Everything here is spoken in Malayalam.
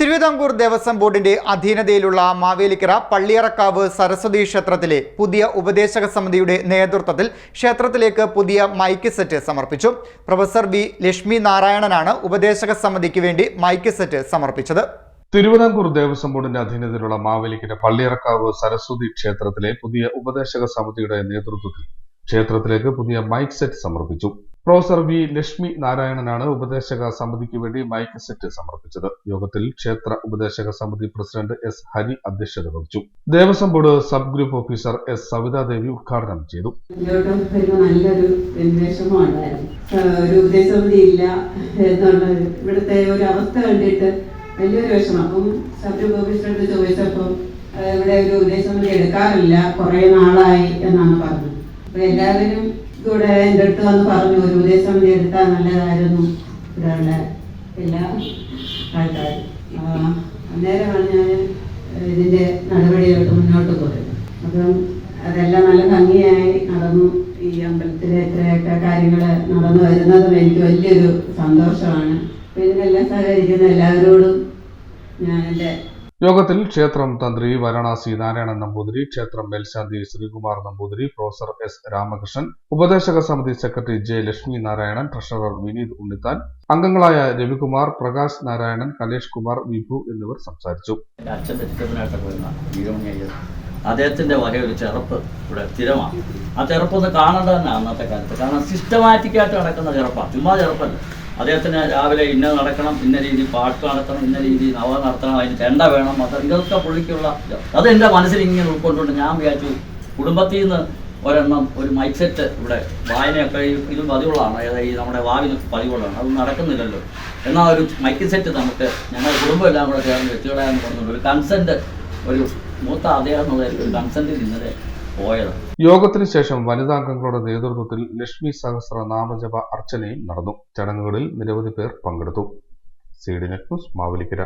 തിരുവിതാംകൂർ ദേവസ്വം ബോർഡിന്റെ അധീനതയിലുള്ള മാവേലിക്കര പള്ളിയറക്കാവ് സരസ്വതി ക്ഷേത്രത്തിലെ പുതിയ ഉപദേശക സമിതിയുടെ നേതൃത്വത്തിൽ ക്ഷേത്രത്തിലേക്ക് പുതിയ മൈക്ക് സെറ്റ് സമർപ്പിച്ചു. പ്രൊഫസർ വി ലക്ഷ്മി നാരായണനാണ് ഉപദേശക സമിതിക്ക് വേണ്ടി മൈക്ക് സെറ്റ് സമർപ്പിച്ചത്. തിരുവിതാംകൂർ ദേവസ്വം ബോർഡിന്റെ അധീനതയിലുള്ള മാവേലിക്കര പള്ളിയറക്കാവ് സരസ്വതി ക്ഷേത്രത്തിലെ പുതിയ ഉപദേശക സമിതിയുടെ നേതൃത്വത്തിൽ ക്ഷേത്രത്തിലേക്ക് പുതിയ മൈക്ക് സെറ്റ് സമർപ്പിച്ചു. Professor V. ലക്ഷ്മി നാരായണനാണ് ഉപദേശക സമിതിക്ക് വേണ്ടി മൈക്ക് സെറ്റ് സമർപ്പിച്ചത്. യോഗത്തിൽ ക്ഷേത്ര ഉപദേശക സമിതി പ്രസിഡന്റ് എസ്. ഹരി അധ്യക്ഷത വഹിച്ചു. Devaswom board sub group officer S. Savithadevi ഉദ്ഘാടനം ചെയ്തു. നല്ലൊരു ഒരു ഉപദേശസമിതി ഇല്ല എന്നുള്ള ഇവിടുത്തെ ഒരു അവസ്ഥ കണ്ടിട്ട് വലിയൊരു വിഷമം. അപ്പം സബ് ചോദിച്ചപ്പം ഇവിടെ ഒരു ഉപദേശസമിതി എടുക്കാറില്ല കുറേ നാളായി എന്നാണ് പറഞ്ഞത്. അപ്പൊ എല്ലാവരും കൂടെ എന്റെ അടുത്ത് വന്ന് പറഞ്ഞു ഒരു ഉപദേശസമിതി എടുത്താൽ നല്ലതായിരുന്നു ഇവിടെയുള്ള എല്ലാ ആൾക്കാരും. അന്നേരമാണ് ഞാൻ ഇതിന്റെ നടപടിയായിട്ട് മുന്നോട്ട് പോയത്. അപ്പം അതെല്ലാം നല്ല ഭംഗിയായി നടന്നു. ഈ അമ്പലത്തിലെ ഇത്രയൊക്കെ കാര്യങ്ങൾ നടന്നു വരുന്നതും എനിക്ക് വലിയൊരു സന്തോഷമാണ്. അപ്പം ഇതിനെല്ലാം സഹകരിക്കുന്ന എല്ലാവരോടും ഞാൻ എന്റെ യോഗത്തിൽ ക്ഷേത്രം തന്ത്രി വാരണാസി നാരായണൻ നമ്പൂതിരി ക്ഷേത്രം മേൽശാന്തി ശ്രീകുമാർ നമ്പൂതിരി പ്രൊഫസർ എസ് രാമകൃഷ്ണൻ ഉപദേശക സമിതി secretary J Lakshmi Narayanan treasurer Vineeth Unnithan അംഗങ്ങളായ രവികുമാർ പ്രകാശ് നാരായണൻ കലേഷ് കുമാർ വിഭു എന്നിവർ സംസാരിച്ചു. അദ്ദേഹത്തിന്റെ വക ഒരു ചെറുപ്പ് ഇവിടെ സ്ഥിരമാണ്. ആ ചെറുപ്പ് ഒന്ന് കാണേണ്ടത് തന്നെ അന്നത്തെ കാലത്ത്. കാരണം സിസ്റ്റമാറ്റിക്കായിട്ട് നടക്കുന്ന ചെറുപ്പാണ്. ചുമ്മാ ചെറുപ്പല്ല. അദ്ദേഹത്തിന് രാവിലെ ഇന്ന നടക്കണം ഇന്ന രീതി പാട്ട് നടത്തണം ഇന്ന രീതി നവ നടത്തണം അതിന് ചെണ്ട വേണം അത് ഇതൊക്കെ പുള്ളിക്കുള്ള അത് എന്റെ മനസ്സിൽ ഇങ്ങനെ ഉൾക്കൊണ്ടുകൊണ്ട് ഞാൻ വിചാരിച്ചു കുടുംബത്തിൽ നിന്ന് ഒരെണ്ണം ഒരു മൈക്ക് സെറ്റ് ഇവിടെ വായനയൊക്കെ ഇതും പതിവുള്ളതാണ്. ഈ നമ്മുടെ വാവിനൊക്കെ പതിവുള്ളതാണ്. അത് നടക്കുന്നില്ലല്ലോ. എന്നാൽ ഒരു മൈക്ക് സെറ്റ് നമുക്ക് ഞങ്ങളുടെ കുടുംബം എല്ലാം കൂടെ ചേർന്ന് വെച്ചുകളയാന്ന് പറഞ്ഞുകൊണ്ട് ഒരു കൺസെന്റ് ഒരു മൂത്ത അദ്ദേഹം എന്നുള്ള ഒരു കൺസെന്റിൽ ഇന്നലെ പോയത്. യോഗത്തിന് ശേഷം വനിതാംഗങ്ങളുടെ നേതൃത്വത്തിൽ ലക്ഷ്മി സഹസ്ര നാമജപ അർച്ചനയും നടന്നു. ചടങ്ങുകളിൽ നിരവധി പേർ പങ്കെടുത്തു. C D net news Mavelikkara.